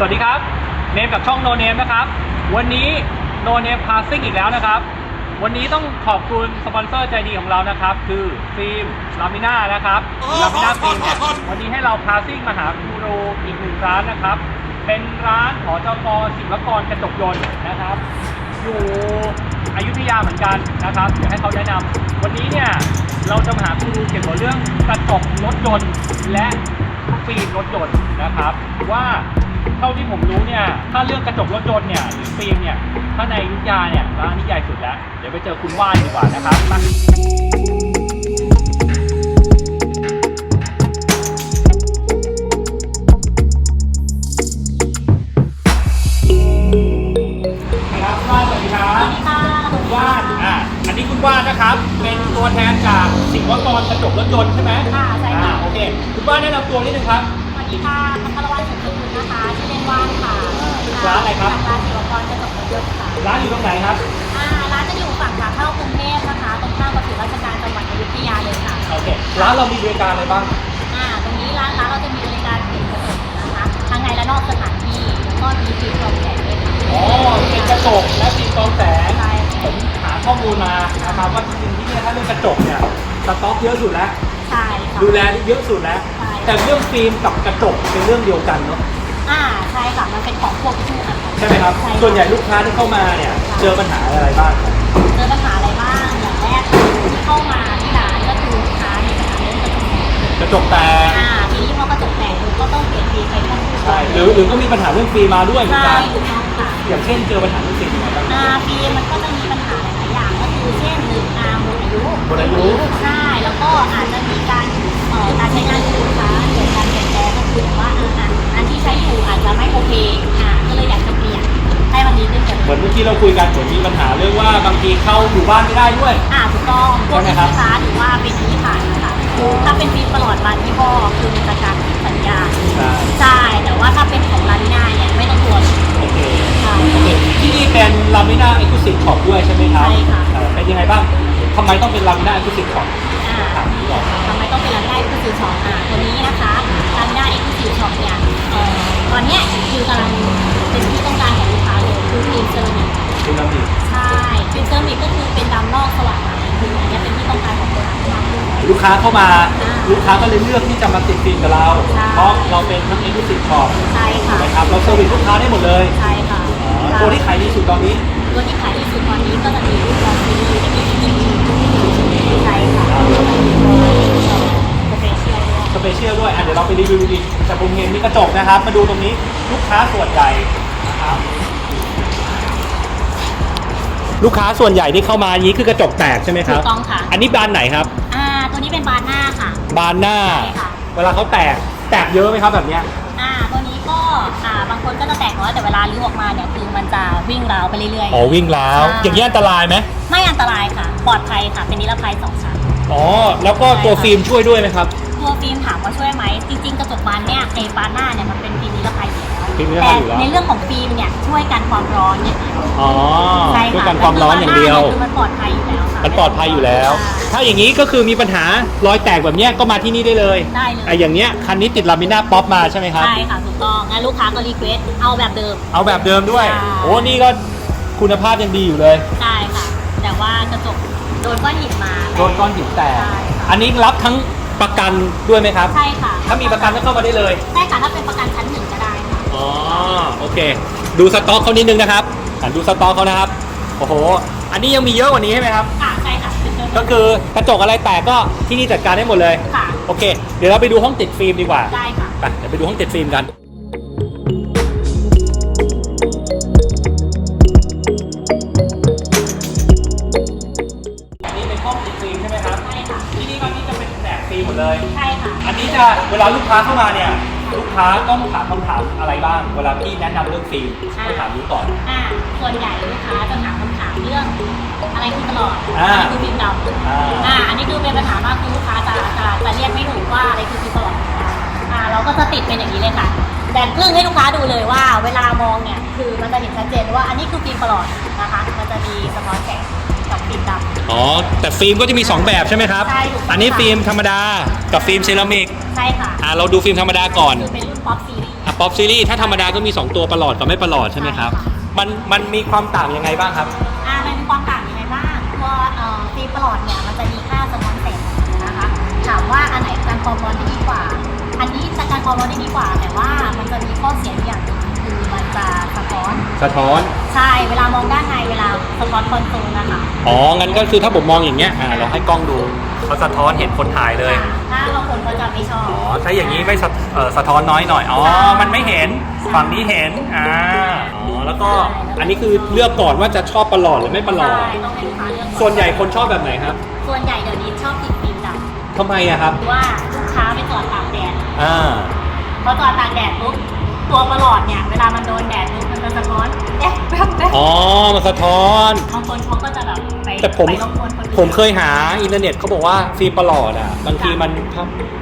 สวัสดีครับ เนมกับช่องโนเนมนะครับ วันนี้โนเนมพาซิ่งอีกแล้วนะครับ วันนี้ต้องขอบคุณสปอนเซอร์ใจดีของเรานะครับ คือฟิล์มลามิน่านะครับลามิน่าฟิล์มเนี่ยวันนี้ให้เราพาซิ่งมาหาคูโรอีกหนึ่งร้านนะครับ เป็นร้านหอจกศิลปกรกระจกยนต์นะครับ อยู่อยุธยาเหมือนกันนะครับเดี๋ยวให้เขาแนะนำวันนี้เนี่ยเราจะมาหาคูรูเกี่ยวกับเรื่องกระจกรถยนต์และฟิล์มรถยนต์นะครับ ว่า เท่าที่ผมรู้เนี่ย ถ้าเรื่องกระจกรถยนต์เนี่ยหรือฟิล์มเนี่ย ถ้าในอยุธยาเนี่ยร้านนี้ใหญ่สุดแล้ว เดี๋ยวไปเจอคุณว่านดีกว่านะครับมาครับว่านสวัสดีครับคุณว่านอ่าอันนี้คุณว่านนะครับ เป็นตัวแทนจากสิงห์วกรกระจกรถยนต์ใช่ไหมค่ะใช่ค่ะอ่าโอเค คุณว่านแนะนำตัวนิดนึงครับ สวัสดีค่ะพัทรวันสุขคุณนะคะชื่อเล่นว่านค่ะร้านอะไรครับ ร้านศิลปกรกระจกรถยนต์ค่ะ ร้านอยู่ตรงไหนครับ อ่า ร้านจะอยู่ฝั่งขาเข้ากรุงเทพนะคะตรงข้ามกับศูนย์ราชการจังหวัดอยุธยาเลยค่ะ โอเค ร้านเรามีบริการอะไรบ้าง อ่า ตรงนี้ร้านร้านเราจะมีบริการติดกระจกนะคะทั้งในและนอกสถานที่แล้วก็มีฟิล์มกรองแสงด้วยค่ะ อ๋อเป็นกระจกและฟิล์มกรองแสงใช่ผมหาข้อมูลมานะครับว่าจริงๆที่เนี่ยถ้าเรื่องกระจกเนี่ยสต็อกเยอะสุดแล้ว ใช่ค่ะ ดูแลเยอะสุดแล้วใช่ แต่เรื่องฟิล์มกับกระจกเป็นเรื่องเดียวกันเนาะอ่าใช่ค่ะมันเป็นของควบคู่กันค่ะ ใช่ไหมครับ ใช่ส่วนใหญ่ลูกค้าที่เข้ามาเนี่ยเจอปัญหาอะไรบ้างครับเจอปัญหาอะไรบ้างอย่างแรกคือที่เข้ามาที่ร้านก็คือลูกค้ามีปัญหาเรื่องกระจกกระจกแตกอ่าทีนี้พอกระจกแตกปุ๊บก็ต้องเปลี่ยนฟิล์มไปทั้งคู่ใช่หรือหรือก็มีปัญหาเรื่องฟิล์มมาด้วยเหมือนใช่กันถูกต้องค่ะ อย่างเช่นเจอปัญหาเรื่องฟิล์มยังไงบ้างอ่าฟิล์มมันก็จะมีปัญหาหลายๆอย่างก็คือเช่นหนึ่งอาหมดอายุหมดอายุ ใช่แล้วก็อาจจะมีการเอ่อ การใช้งานของลูกค้าเกิดการเปลี่ยนแปลงก็คือว่าอ่าอะอันที่ใช้อยู่อาจจะไม่โอเคอ่าก็เลยอยากจะเปลี่ยนให้มันดีขึ้นกว่าเหมืเดิอนมเมื่อกี้เราคุยกันเหมือนมีปัญหาเรื่องว่าบางทีเข้าอยู่บ้านไม่ได้ด้วย อ่าถูกต้องพวกใช่ที่ไหมครับลูกค้าหรือว่าเป็นที่ผ่านนะคะถ้าเป็นฟิล์มตลอดบานยี่ห้อคือมันจะการผิดสัญญาใช่ใช่แต่ว่าถ้าเป็นของลามิน่าเนี่ยไม่ต้องกลัวเลยโอเคใช่โอเคที่นี่เป็นลามิน่าเอ็กซ์คลูซีฟช็อปด้วยใช่ไหมครับใช่ค่ะเอ่อเป็นยังไงบ้างทำไมต้องเป็นลามิน่าเอ็กซ์คลูซีฟช็อป อ่าถามนี้ก่อนทำไมต้องเป็นร้านได้เอ็กซ์คลูซีฟช็อปอะตัวนี้นะคะร้านได้เอ็กซ์คลูซีฟช็อปเนี่ยเอ่อตอนเนี้ยคือกำลังเป็นที่ต้องการของลูกค้าเลยคือฟิล์มเซรามิกคุณน้ำดิใช่ฟิล์มเซรามิกก็คือเป็นดำนอกสว่างในคืออันเนี้ยเป็นที่ต้องการของลูกค้ามากเลยลูกค้าเข้ามาอ่าลูกค้าก็เลยเลือกที่จะมาติดฟิล์มกับเราใช่เพราะเราเป็นทั้งเอ็กซ์คลูซีฟช็อปใช่ค่ะนะครับเราเซอร์วิสลูกค้าได้หมดเลยใช่ค่ะอ๋อตัวที่ขายดีสุดตอนนี้ตัวที่ขายดีสุดตอนนี้ก็จะมีรูปลองซีรีส์ที่มีที่มีใช่ ค่ะแล้วก็มีตัวสเปเชียลด้วยสเปเชียลด้วยอะเดี๋ยวเราไปรีวิวอีกแต่ผมเห็นมีกระจกนะครับ มาดูตรงนี้ลูกค้าส่วนใหญ่นะครับลูกค้าส่วนใหญ่ที่เข้ามานี้คือกระจกแตกใช่ไหมคถูรับกต้องค่ะ อันนี้บานไหนครับ อ่า ตัวนี้เป็นบานหน้าค่ะ บานหน้า ใช่ค่ะ เวลาเขาแตกแตกเยอะไหมครับแบบเนี้ย อ่า ตัวนี้ก็ อ่า บางคนก็จะแตกน้อยแต่เวลาลื้อออกมาเนี่ยคือมันจะวิ่งราวไปเรื่อยๆ อ๋อวิ่งแล้ว ใช่ อย่างนี้ยอันตรายไหม ไม่อันตรายค่ะ ปลอดภัยค่ะ เป็นนิรภัยสองชั้น อ๋อ แล้วก็ตัวฟิล์มช่วยด้วยไหมครับ ตัวฟิล์มถามว่าช่วยไหมจริงๆกระจกบานเนี่ยไอ้บานหน้าเนี่ยมันเป็นฟิล์มนิรภัยอยู่แล้วฟิล์มนิรภัแต่ยอยู่แล้วในเรื่องของฟิล์มเนี่ยช่วยกันความร้อนเนี่ยอ๋อใช่ด้วยค่ะกันความร้อนอย่างเดียว คือมันปลอดภัยอยู่แล้วค่ะมันปลอดภัยอยู่แล้วใช่ถ้าอย่างนี้ก็คือมีปัญหารอยแตกแบบเนี้ยก็มาที่นี่ได้เลยได้เลยไอ้อย่างเนี้ยคันนี้ติดลามิน่าป๊อปมาใช่ไหมครับ ใช่ค่ะถูกต้องงั้นลูกค้าก็รีเควสเอาแบบเดิม เอาแบบเดิมด้วย ใช่ โอ้นี่ก็คุณภาพยังดีอยู่เลยใช่ค่ะ แต่ว่ากระจก โดนก้อนหินมาโดนก้อนหินแตก ใช่ค่ะอันนี้รับทั้งประกันด้วยไหมครับ ใช่ค่ะถ้ามีประกันก็เข้ามาได้เลย ใช่ค่ะถ้าเป็นประกันชั้นหนึ่งก็ได้ค่ะอ๋อโอเค ดูสต็อกเขานิดนึงนะครับอะดูสต็อกเขานะครับ โอ้โห อันนี้ยังมีเยอะกว่านี้ใช่ไหมครับ ค่ะใช่ค่ะก็คือกระจกอะไรแตกก็ที่นี่จัดการได้หมดเลย ค่ะโอเค เดี๋ยวเราไปดูห้องติดฟิล์มดีกว่า ได้ค่ะ ไปเดี๋ยวไปดูห้องติดฟิล์มกันอันนี้ จะเวลาลูกค้าเข้ามาเนี่ย ลูกค้าต้องถามคำถามอะไรบ้าง เวลาพี่แนะนำเรื่องฟิล์มอ่าต้องถามนี้ก่อน อ่าส่วนใหญ่ลูกค้าจะถามคำถามเรื่องอะไรคือตลอดอ่าอะไรคือฟิล์มดำอ่าอ่าอันนี้คือเป็นปัญหามากคือลูกค้าจะจะจะเรียกไม่ถูกว่าอะไรคือฟิล์มตลอดอ่าเราก็จะติดเป็นอย่างนี้เลยค่ะแบ่งครึ่งให้ลูกค้าดูเลยว่า เวลามองเนี่ยคือมันจะเห็นชัดเจนว่าอันนี้คือฟิล์มตลอดนะคะ มันจะมีสะท้อนแสง กับฟิล์มดำ อ๋อ แต่ฟิล์มก็จะมี 2 แบบใช่ไหมครับ ใช่ถูกต้อง อันนี้ฟิล์มธรรมดากับฟิล์มเซรามิก ใช่ค่ะอ่าเราดูฟิล์มธรรมดาก่อน คือเป็นรุ่นป๊อปซีรีส์ อะป๊อปซีรีส์ถ้าธรรมดาก็มี 2 ตัวประหลอดกับไม่ประหลอดใช่ไหมครับ ใช่ค่ะ มันมันมีความต่างยังไงบ้างครับ อ่ามันมีความต่างยังไงบ้างตัวเอ่อฟิล์มประหลอดเนี่ยมันจะมีค่าสะท้อนแสงนะคะ ถามว่าอันไหนการความร้อนได้ดีกว่า อันนี้จะการความร้อนได้ดีกว่า แต่ว่ามันจะมีข้อเสียอย่างหนึ่งคือมัน จะสะท้อนสะท้อน ใช่เวลามองด้านในเวลาสะท้อนคอนโซลนะคะอ๋อ งั้นก็คือถ้าผมมองอย่างเงี้ย อ่า เราให้กล้องดู เขาสะท้อนเห็นคนถ่ายเลยอ่าถ้าบางคนก็จะไม่ชอบ อ๋อ ถ้าอย่างนี้ไม่สะเอ่อสะท้อนน้อยหน่อย อ๋อใช่มันไม่เห็น ฝั่งนี้เห็น อ่า อ๋อ แล้วก็ใช่อันนี้คือเลือกก่อนว่าจะชอบประหลอดหรือไม่ประหลอด ใช่ต้องให้ลูกค้าเลือกก่อส่วนใหญ่คนชอบแบบไหนครับส่วนใหญ่เดี๋ยวนี้ชอบติดฟิล์มดทำไมอะครับำคือว่าลูกค้าไปจอดตากแดดอ่า พอจอดตากแดดปุ๊บ ตัวประหลอดเนี่ยเวลามันโดนแดดปุ๊บมันจะสะท้อนเอ๊ะแป๊บแป๊บอ๋อมันสะท้อน บางคนเขาก็จะแบบไปแต่ผม ไปรบกวนคนอื่น ผมเคยหาอินเทอร์เน็ตเขาบอกว่าฟิล์มประหลอดอะ บางทีมัน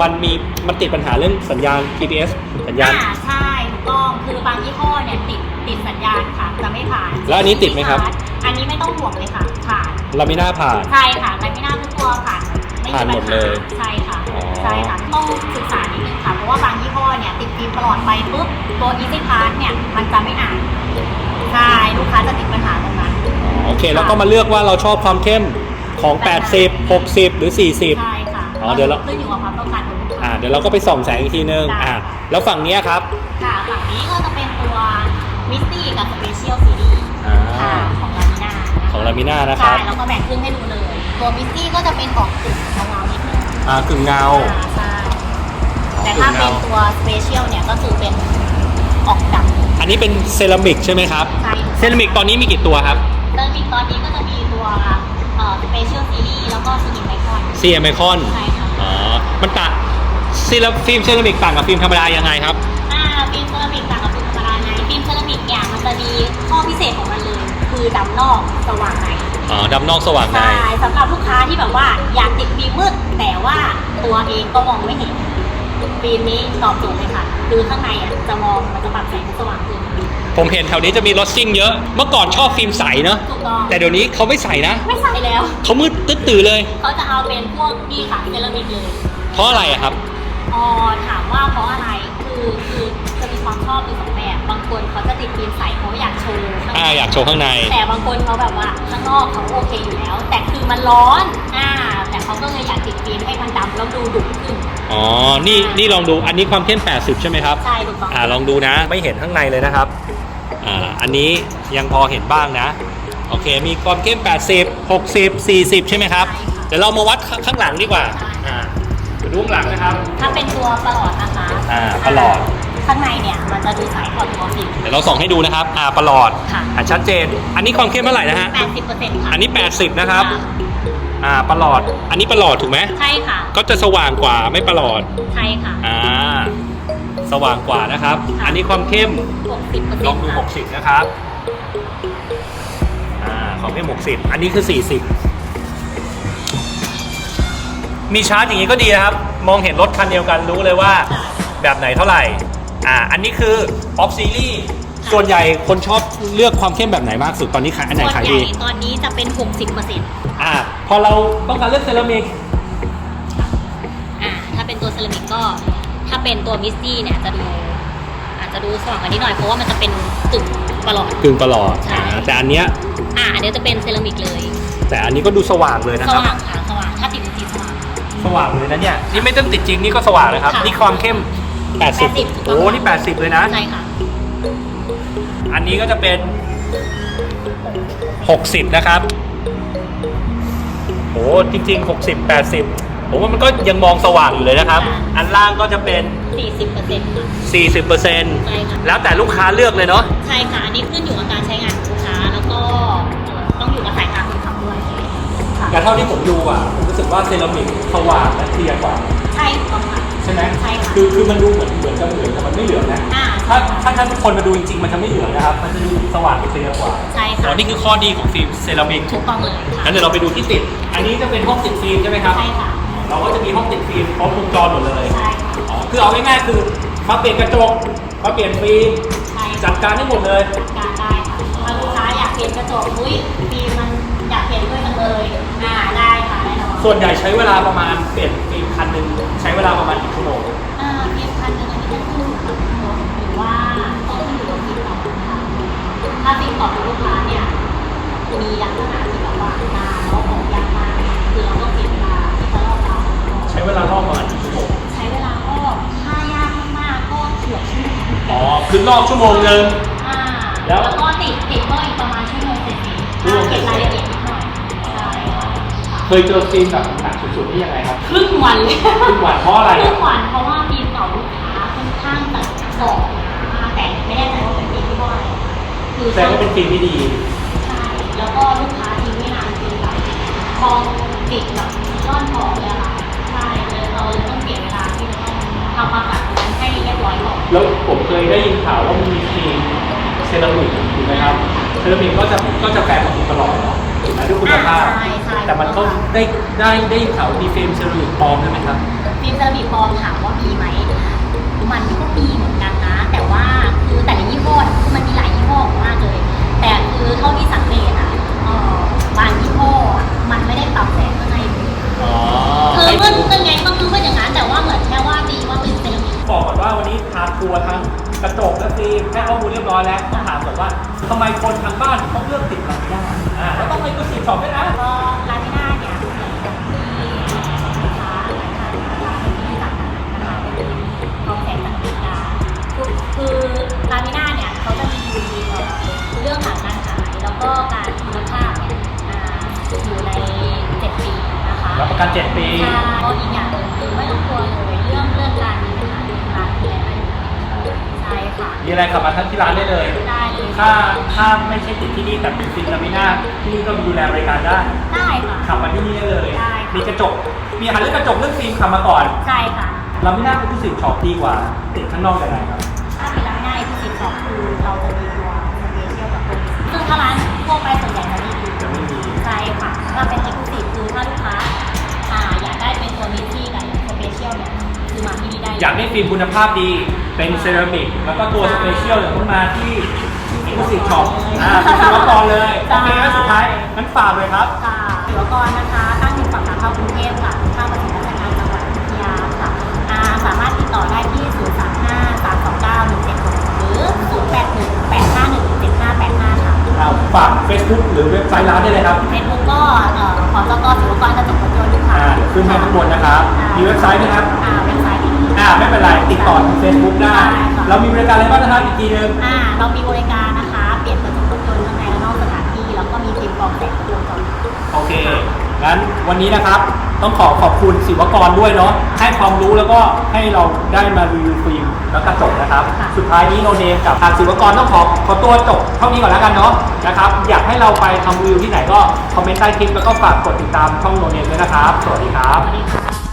มันมีมันติดปัญหาเรื่องสัญญาณ GPS สัญญาณ อ่าใช่ถูกต้องคือบางยี่ห้อเนี่ยติดติดสัญญาณค่ะจะไม่ผ่านแล้วอันนี้ติดไหมครับ อันนี้ไม่ต้องห่วงเลยค่ะ ผ่านเราไม่น่าผ่าน ใช่ค่ะไรไม่น่าทุกตัวผ่านไม่ผ่านหมดเลยใช่ค่ะอ๋อ ใช่ค่ะต้องศึกษานิดนึงค่ะเพ ราะว่าบางยี่ห้อเนี่ยติดฟิล์มตลอดไปปุ๊บตัว Easy Pass เนี่ยมันจะไม่อ่านใช่ลูกค้าจะติดปัญหาตรงนั้นโอเค แล้วก็มาเลือกว่าเราชอบความเข้มของ 80 60 หรือ 40 ใช่ค่ะอ๋อเดี๋ยวเรา ขึ้นอยู่กับความต้องการของลูกอ่าค้าเดี๋ยวเราก็ไปส่องแสงอีกทีนึงได้อ่าค่ะแล้วฝั่งเนี้ยครับค่ะฝั่งนี้ก็จะเป็นตัว Misty กับ Special Series อ่าค่ะของลามิน่าของลามิน่านะคใช่รับแล้วก็แบ่งครึ่งให้ดูเลย ตัว Misty ก็จะเป็นออกกึ่งเงาๆนิดนึงอ่ากึ่งเงา อ่าใช่ แต่ถ้าเป็นตัว Special เนี่ยก็คือเป็นออกดำอันนี้เป็นเซรามิกใช่ไหมครับ ใช่เซรามิกตอนนี้มีกี่ตัวครับ เซรามิกตอนนี้ก็จะมีตัวเอ่อ Special Series แล้วก็สนิมไมคอนซีเอเมคอนใช่ค่ะอ๋อมันต่างซีราฟิล์มเซรามิกต่างกับฟิล์มธรรมดายังไงครับอ่าฟิล์มเซรามิกต่างกับฟิล์มธรรมดาไงฟิล์มเซรามิกเนี่ยมันจะมีข้อพิเศษของมันเลย คือดำนอกสว่างในอ๋อดำนอกสว่างในใช่สำหรับลูกค้าที่แบบว่าอยากติดฟิล์มมืดแต่ว่าตัวเองก็มองไม่เห็น ฟิล์มนี้ตอบโจทย์เลยค่ะ คือข้างในอะจะมองมันจะปรับแสงให้สว่างขึ้นผมเห็นแถวนี้จะมีรถซิ่งเยอะ เมื่อก่อนชอบฟิล์มใสเนอะถูกต้องแต่เดี๋ยวนี้เขาไม่ใส่นะ ไม่ใส่แล้ว เขามืดตึ๊ดตื่อเลย เขาจะเอาเป็นพวกนี่ค่ะเซรามิกเลยเพราะอะไรอะครับ อ๋อถามว่าเพราะอะไร คือคือจะมีความชอบอยู่สองแบบ บางคนเขาจะติดฟิล์มใสเขาอยากโชว์ข้างในอ่าอยากโชว์ข้างใน แต่บางคนเขาแบบว่าข้างนอกเขาโอเคอยู่แล้ว แต่คือมันร้อน อ่าแต่ เขาก็เลยอยากติดฟิล์มให้มันดำแล้วดูดุขึ้น อ๋อ นี่นี่ลองดู อันนี้ความเข้ม 80 ใช่ไหมครับ ใช่ถูกต้องอ่า ลองดูนะ ไม่เห็นข้างในเลยนะครับ อ่า อันนี้ยังพอเห็นบ้างนะ โอเค มีความเข้ม 80 60 40 ใช่ไหมครับ เดี๋ยวเรามาวัดข้างหลังดีกว่า อ่าเดี๋ยวดูข้างหลังนะครับ ถ้าเป็นตัวประหลอดนะคะ อ่า ประหลอด ข้างในเนี่ยมันจะดูใสกว่าตัวฟิล์มเดี๋ยวเราส่องให้ดูนะครับ อ่า ประหลอด ค่ะอ่าชัดเจน อันนี้ความเข้มเท่าไหร่นะฮะ80%ค่ะ อันนี้ 80 นะครับ อ่าประหลอด อันนี้ประหลอดถูกไหมใช่ค่ะ ก็จะสว่างกว่าไม่ประหลอด ใช่ค่ะ อ่า สว่างกว่านะครับ อันนี้ความเข้ม60%ลองดูค่ะ60 นะครับ อ่าความเข้ม60 อันนี้คือ 40 มีชาร์จอย่างนี้ก็ดีนะครับ มองเห็นรถคันเดียวกันรู้เลยว่า แบบไหนเท่าไหร่ อ่า อันนี้คือ Off Series ส่วนใหญ่คนชอบเลือกความเข้มแบบไหนมากสุดตอนนี้ขายอันไหนส่วนขายใหญ่ดีตอนนี้จะเป็น 60%อ่อ่าพอเราต้องการเลือกเซรามิกาถ้าเป็นตัวเซรามิกก็ ถ้าเป็นตัวมิสตี้เนี่ยจะดูอาจจะดูสว่างกว่านี้หน่อยเพราะว่ามันจะเป็นตึกประหลอด กึ่งประหลอดใช่ อ่าแต่อันเนี้ยอ่าอันนี้จะเป็นเซรามิกเลยแต่อันนี้ก็ดูสว่างเลยนะสครับว่างค่ะสว่างถ้าติดจริงๆสว่าง สว่างเลยนะเนี่ยนี่ไม่ต้องติดจริงนี่ก็สว่างเลยครับค่ะ นี่ความเข้ม 80 80โอ้นี่ 80 เลยนะ ใช่ค่ะ อันนี้ก็จะเป็น 60 นะครับโอ้จริง ๆ 60 80ผมว่ามันก็ยังมองสว่างอยู่เลยนะครับค่ะอันล่างก็จะเป็น 40%ค่ะ 40%ใช่ค่ะ แล้วแต่ลูกค้าเลือกเลยเนาะ ใช่ค่ะ อันนี้ขึ้นอยู่กับการใช้งานของลูกค้า แล้วก็เอ่อต้องอยู่กับสายตาคนขับด้วยค่ะแต่เท่าที่ผมดูอะ ผมรู้สึกว่าเซรามิกสว่างและเคลียร์กว่า ใช่ถูกต้องค่ะ ใช่ไหมใช่ค่ะ คือคือมันดูเหมือนเหมือนจะเหลืองแต่มันไม่เหลืองนะ อ่าถ้าถ้าท่านทุกคนมาดูจริงๆ มันจะไม่เหลืองนะครับ มันจะดูสว่างเคลียร์กว่าใช่อ๋ค่ะอนี่คือข้อดีของฟิล์มเซรามิกถูกต้องเลยค่ะงั้นเดี๋ยวเราไปดูที่ติด อันนี้จะเป็นห้องติดฟิล์มใช่ไหมครับ ใช่ค่ะเราก็จะมีห้องติดฟิล์มครบวงจรหมดเลย ใช่ค่ะอ๋อ คือเอาง่ายๆคือมาเปลี่ยนกระจก มาเปลี่ยนฟิล์ม ใช่จัดการให้หมดเลยจัดการได้ค่ะถ้าลูกค้าอยากเปลี่ยนกระจกอุ้ยฟิล์มมันอยากเปลี่ยนด้วยกันเลยอ่าได้ค่ะแน่นอนส่วนใหญ่ใช้เวลาประมาณเปลี่ยนฟิล์มคันหนึ่งใช้เวลาประมาณกี่ชั่วโมงอ่าเพียงพันหนึ่งอันนี้ก็ครับหมหรือว่าต้นที่อยู่ติดต่อลูกค้าถ้ติดต่อลูกค้าเนี่ยมีลักษณะที่แบบว่ามาแล้วออกยากมากคือเราต้องเปลี่ยนมาที่เขาลอบใช้เวลารอบประมาณกี่ชั่วโมงใช้เวลาก็ถ้ายากมากก็เกือบชั่วโมงอ๋อคือรอบชั่วโมงหนึ่งอ่าแล้ว ยเจอฟิล์มแบบหนักสุดๆนี่ยังไงครับ ครึ่งวันเลย ครึ่งวันเพราะอะไรครึ่งวันเพราะว่าฟิล์มเก่าลูกค้าค่อนข้างจะสอบมาแต่ไม่แน่ใจว่าเป็นฟิล์มที่ว่าอะไรคือแสดงว่าเป็นฟิล์มที่ดีใช่แล้วก็ลูกค้าทิ้งไม่นานฟิล์มแบบพองติดแบบก้อนทองเลยอะค่ะใช่เลยเราเลยต้องเสียเวลาที่จะต้องทำความสะอาดตรงนั้นให้เรียบร้อยก่อนแล้วผมเคยได้ยินข่าวว่ามีฟิล์มเซรามิกถูกไหมครับเซรามิกก็จะก็จะแปลมาถูกตลอดเนาะถูกไหมด้วยคุณภาพใช่ใช่ แต่มันก็ได้ได้ได้ยินข่าวว่ามีฟิล์มเซรามิกปลอมใช่ไหมครับ ฟิล์มเซรามิกปลอมถามว่ามีไหมมันก็มีเหมือนกันนะ แต่ว่าคือแต่ละยี่ห้อเนี่ยคือมันมีหลายยี่ห้อมากเลย แต่คือเท่าที่สังเกตอะเอ่อบางยี่ห้ออะมันไม่ได้ปรับแสงข้างในเลยอ๋อคือเมื่อยังไงก็คือว่าอย่างนั้นแต่ว่าเหมือนแค่ว่าตีว่าเป็นเซรามิก บอกก่อนว่าวันนี้พาทัวร์ทั้ง กระจกและฟิล์มให้ข้อมูลเรียบร้อยแล้วต้องถามก่อนว่าทำไมคนทางบ้านถึงต้องเลือกติดลามิน่าอ่าแล้วต้องไปกุศิช็อปด้วยนะ ก็ลามิน่าเนี่ยเหมือนกับที่ลูกค้าหลายท่านนะคะที่สั่งนะคะเป็นกองแสงต่างๆคือคือลามิน่าเนี่ยเขาจะมีเอ่อเรื่องหลังการขายแล้วก็การคุณภาพเนี่ยอ่าอยู่ในเจ็ดปีนะคะ รับประกัน 7 ปี ใช่ก็อีกอย่างหนึ่งคือไม่ต้องกลัว มีอะไรขับมาทั้งที่ร้านได้เลย ได้เลยถ้าถ้าไม่ใช่ติดที่นี่แต่เป็นฟิล์มลามิน่าที่นี่ก็ดูแลบริการได้ ได้ค่ะ ขับมาที่นี่ได้เลย ได้ค่ะมีกระจก มีอาหารเรื่องกระจกเรื่องฟิล์มขับมาก่อนใช่ค่ะ ลามิน่าเป็นกุศิช็อปดีกว่าติดข้างนอกยังไงครับ ถ้าเป็นร้านง่ายที่สิบสองคือเราจะมีตัวสเปเชียลกับตัวซึ่งถ้าร้านทั่วไป อยากได้ฟิล์มคุณภาพดีเป็นเซรามิกแล้วก็ตัวสเปเชียลเนี่ยต้องมาที่กุศิช็อปอ่าเป็นศิลปากรเลยโอเคแล้วสุดท้ายงั้นฝากเลยครับ ค่ะศิลปากรนะคะตั้งอยู่ฝั่งขาเข้ากรุงเทพค่ะข้างประตูราชการจังหวัดอยุธยาค่ะอ่าสามารถติดต่อได้ที่ 0 3 5 3 2 9 1 7 6หรือ 0 8 1 8 5 1 7 5 8 5 ค่ะเอาฝาก Facebook หรือเว็บไซต์ร้านได้เลยครับเฟซบุ๊กก็เอ่อขอจกศิลปากรกระจกรถยนต์ค่ะอ่าเดี๋ยวขึ้นให้ข้างบนนะครับอ่ามีเว็บไซต์ไหมครับอ่าเว็บไซต์ที่ อ่าไม่เป็นไรติดต่อทาง Facebook ได้ ได้ค่ะ เรามีบริการอะไรบ้างนะครับอีกทีหนึง อ่าเรามีบริการนะคะ เปลี่ยนกระจกรถยนต์ข้างในและนอกสถานที่ แล้วก็มีทีมกรองแสงวงจรปิด โอเค งั้นวันนี้นะครับต้องขอขอบคุณศิวกรด้วยเนาะให้ความรู้แล้วก็ให้เราได้มารีวิวฟิล์มแล้วกระจกนะครับ ค่ะ สุดท้ายนี้โนเนมกับทางศิวกรต้องขอขอตัวจบเท่านี้ก่อนแล้วกันเนาะนะครับ อยากให้เราไปทำรีวิวที่ไหนก็คอมเมนต์ใต้คลิปแล้วก็ฝากกดติดตามช่องโนเนมด้วยนะครับ สวัสดีครับสวัสดีค่ะ